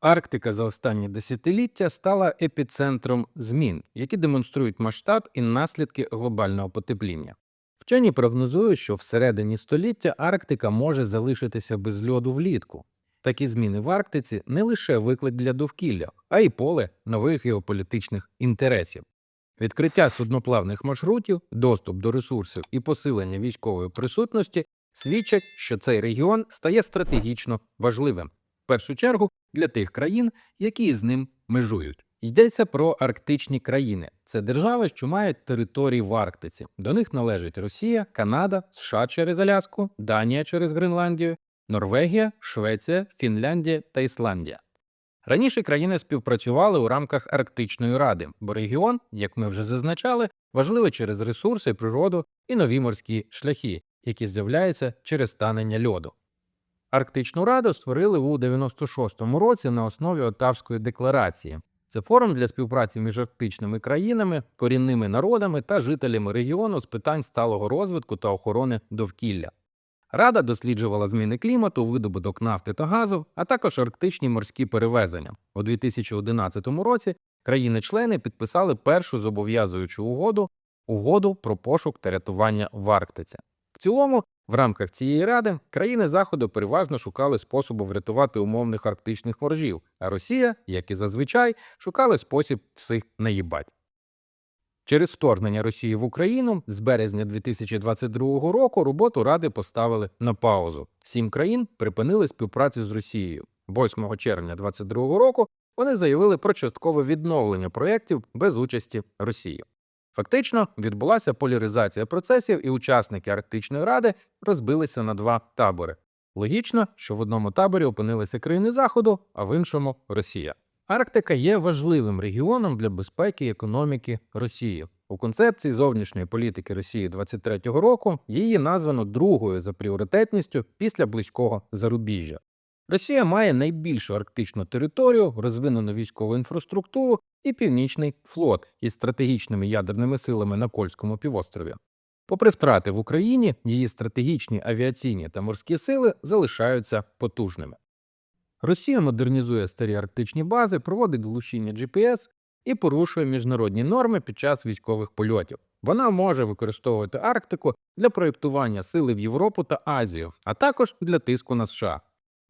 Арктика за останні десятиліття стала епіцентром змін, які демонструють масштаб і наслідки глобального потепління. Вчені прогнозують, що всередині століття Арктика може залишитися без льоду влітку. Такі зміни в Арктиці не лише виклик для довкілля, а й поле нових геополітичних інтересів. Відкриття судноплавних маршрутів, доступ до ресурсів і посилення військової присутності свідчать, що цей регіон стає стратегічно важливим, першу чергу для тих країн, які з ним межують. Йдеться про арктичні країни. Це держави, що мають території в Арктиці. До них належать Росія, Канада, США через Аляску, Данія через Гренландію, Норвегія, Швеція, Фінляндія та Ісландія. Раніше країни співпрацювали у рамках Арктичної ради, бо регіон, як ми вже зазначали, важливий через ресурси, природу і нові морські шляхи, які з'являються через станення льоду. Арктичну раду створили у 96-му році на основі Отавської декларації. Це форум для співпраці між арктичними країнами, корінними народами та жителями регіону з питань сталого розвитку та охорони довкілля. Рада досліджувала зміни клімату, видобуток нафти та газу, а також арктичні морські перевезення. У 2011 році країни-члени підписали першу зобов'язуючу угоду угоду про пошук та рятування в Арктиці. В цілому, в рамках цієї ради країни Заходу переважно шукали способу врятувати умовних арктичних ворожів, а Росія, як і зазвичай, шукала спосіб всіх наїбать. Через вторгнення Росії в Україну з березня 2022 року роботу Ради поставили на паузу. Сім країн припинили співпрацю з Росією. 8 червня 2022 року вони заявили про часткове відновлення проєктів без участі Росії. Фактично відбулася поляризація процесів, і учасники Арктичної ради розбилися на два табори. Логічно, що в одному таборі опинилися країни Заходу, а в іншому Росія. Арктика є важливим регіоном для безпеки і економіки Росії. У концепції зовнішньої політики Росії 23-го року її названо другою за пріоритетністю після близького зарубіжжя. Росія має найбільшу арктичну територію, розвинену військову інфраструктуру і північний флот із стратегічними ядерними силами на Кольському півострові. Попри втрати в Україні, її стратегічні авіаційні та морські сили залишаються потужними. Росія модернізує старі арктичні бази, проводить глушіння GPS і порушує міжнародні норми під час військових польотів. Вона може використовувати Арктику для проєктування сили в Європу та Азію, а також для тиску на США.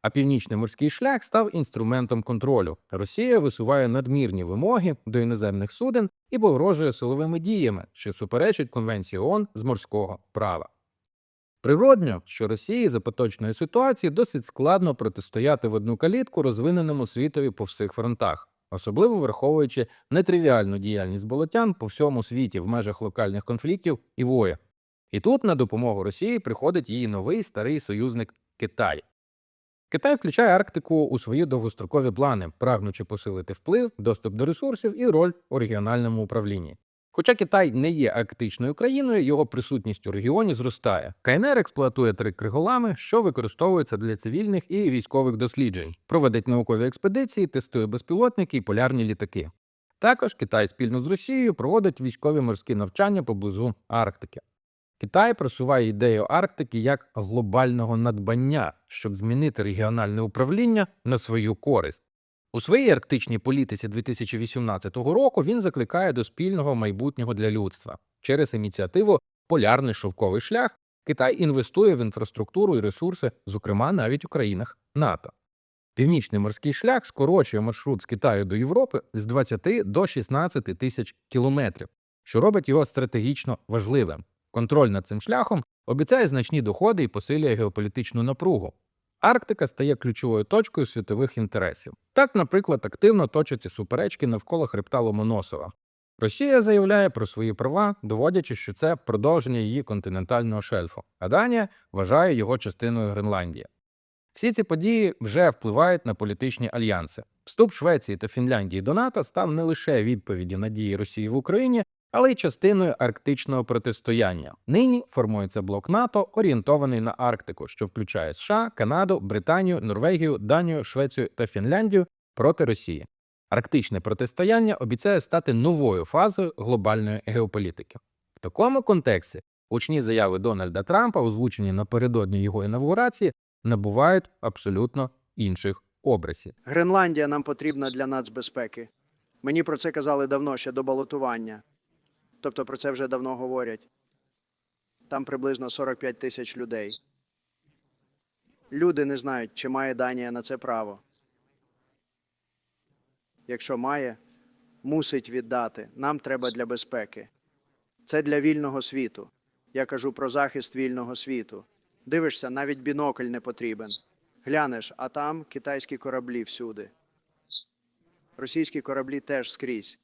А північний морський шлях став інструментом контролю. Росія висуває надмірні вимоги до іноземних суден і погрожує силовими діями, що суперечить Конвенції ООН з морського права. Природньо, що Росії за поточної ситуації досить складно протистояти в одну калітку розвиненому світові по всіх фронтах, особливо враховуючи нетривіальну діяльність болотян по всьому світі в межах локальних конфліктів і воєн. І тут на допомогу Росії приходить її новий старий союзник Китай. Китай включає Арктику у свої довгострокові плани, прагнучи посилити вплив, доступ до ресурсів і роль у регіональному управлінні. Хоча Китай не є арктичною країною, його присутність у регіоні зростає. КНР експлуатує три криголами, що використовуються для цивільних і військових досліджень, проводить наукові експедиції, тестує безпілотники і полярні літаки. Також Китай спільно з Росією проводить військові морські навчання поблизу Арктики. Китай просуває ідею Арктики як глобального надбання, щоб змінити регіональне управління на свою користь. У своїй арктичній політиці 2018 року він закликає до спільного майбутнього для людства. Через ініціативу Полярний шовковий шлях Китай інвестує в інфраструктуру і ресурси, зокрема навіть у країнах НАТО. Північний морський шлях скорочує маршрут з Китаю до Європи з 20 до 16 тисяч кілометрів, що робить його стратегічно важливим. Контроль над цим шляхом обіцяє значні доходи і посилює геополітичну напругу. Арктика стає ключовою точкою світових інтересів. Так, наприклад, активно точаться суперечки навколо хребта Ломоносова. Росія заявляє про свої права, доводячи, що це продовження її континентального шельфу, а Данія вважає його частиною Гренландії. Всі ці події вже впливають на політичні альянси. Вступ Швеції та Фінляндії до НАТО став не лише відповіді на дії Росії в Україні, але й частиною арктичного протистояння. Нині формується блок НАТО, орієнтований на Арктику, що включає США, Канаду, Британію, Норвегію, Данію, Швецію та Фінляндію проти Росії. Арктичне протистояння обіцяє стати новою фазою глобальної геополітики. В такому контексті гучні заяви Дональда Трампа, озвучені напередодні його інавгурації, набувають абсолютно інших образі. Гренландія нам потрібна для нацбезпеки. Мені про це казали давно, ще до балотування. Тобто про це вже давно говорять. Там приблизно 45 тисяч людей. Люди не знають, чи має Данія на це право. Якщо має, мусить віддати. Нам треба для безпеки. Це для вільного світу. Я кажу про захист вільного світу. Дивишся, навіть бінокль не потрібен. Глянеш, а там китайські кораблі всюди. Російські кораблі теж скрізь.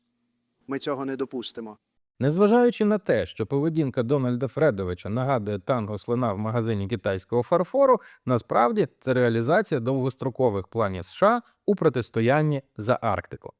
Ми цього не допустимо. Незважаючи на те, що поведінка Дональда Фредовича нагадує танго слона в магазині китайського фарфору, насправді це реалізація довгострокових планів США у протистоянні за Арктику.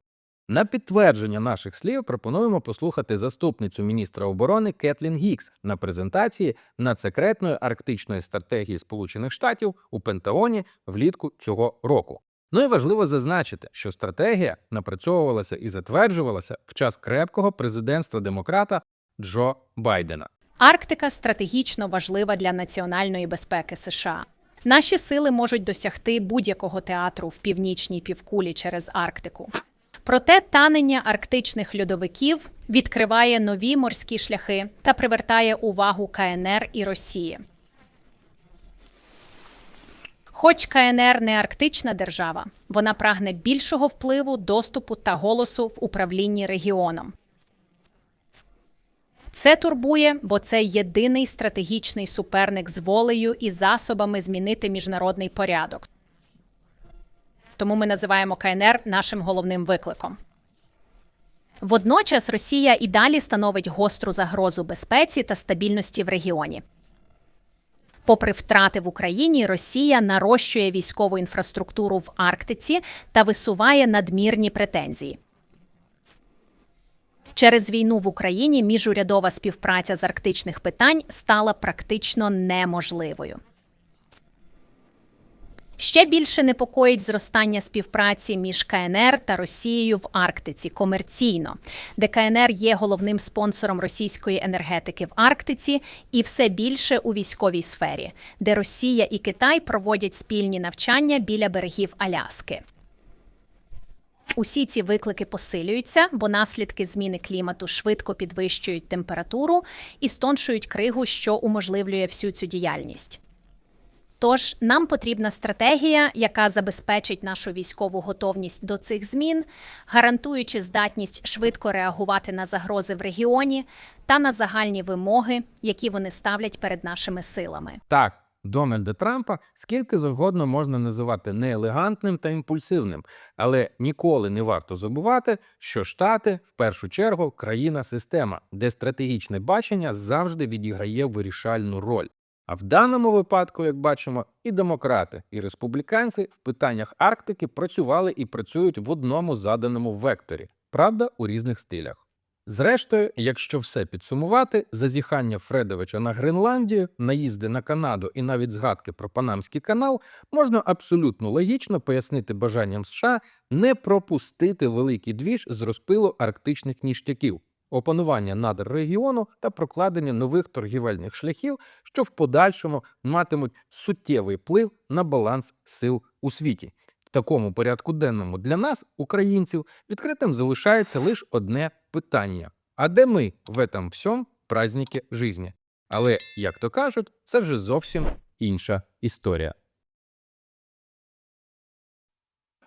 На підтвердження наших слів пропонуємо послухати заступницю міністра оборони Кетлін Гікс на презентації надсекретної арктичної стратегії Сполучених Штатів у Пентагоні влітку цього року. Ну і важливо зазначити, що стратегія напрацьовувалася і затверджувалася в час крепкого президентства демократа Джо Байдена. Арктика стратегічно важлива для національної безпеки США. Наші сили можуть досягти будь-якого театру в північній півкулі через Арктику. Проте танення арктичних льодовиків відкриває нові морські шляхи та привертає увагу КНР і Росії. Хоч КНР не арктична держава, вона прагне більшого впливу, доступу та голосу в управлінні регіоном. Це турбує, бо це єдиний стратегічний суперник з волею і засобами змінити міжнародний порядок. Тому ми називаємо КНР нашим головним викликом. Водночас Росія і далі становить гостру загрозу безпеці та стабільності в регіоні. Попри втрати в Україні, Росія нарощує військову інфраструктуру в Арктиці та висуває надмірні претензії. Через війну в Україні міжурядова співпраця з арктичних питань стала практично неможливою. Ще більше непокоїть зростання співпраці між КНР та Росією в Арктиці комерційно, де КНР є головним спонсором російської енергетики в Арктиці, і все більше у військовій сфері, де Росія і Китай проводять спільні навчання біля берегів Аляски. Усі ці виклики посилюються, бо наслідки зміни клімату швидко підвищують температуру і стоншують кригу, що уможливлює всю цю діяльність. Тож нам потрібна стратегія, яка забезпечить нашу військову готовність до цих змін, гарантуючи здатність швидко реагувати на загрози в регіоні та на загальні вимоги, які вони ставлять перед нашими силами. Так, Дональда Трампа скільки завгодно можна називати неелегантним та імпульсивним, але ніколи не варто забувати, що Штати в першу чергу країна-система, де стратегічне бачення завжди відіграє вирішальну роль. А в даному випадку, як бачимо, і демократи, і республіканці в питаннях Арктики працювали і працюють в одному заданому векторі, правда, у різних стилях. Зрештою, якщо все підсумувати, зазіхання Фредовича на Гренландію, наїзди на Канаду і навіть згадки про Панамський канал можна абсолютно логічно пояснити бажанням США не пропустити великий двіж з розпилу арктичних ніштяків, опанування надр регіону та прокладення нових торгівельних шляхів, що в подальшому матимуть суттєвий вплив на баланс сил у світі. В такому порядку денному для нас, українців, відкритим залишається лише одне питання: а де ми в этом всьому празднике жизни? Але, як то кажуть, це вже зовсім інша історія.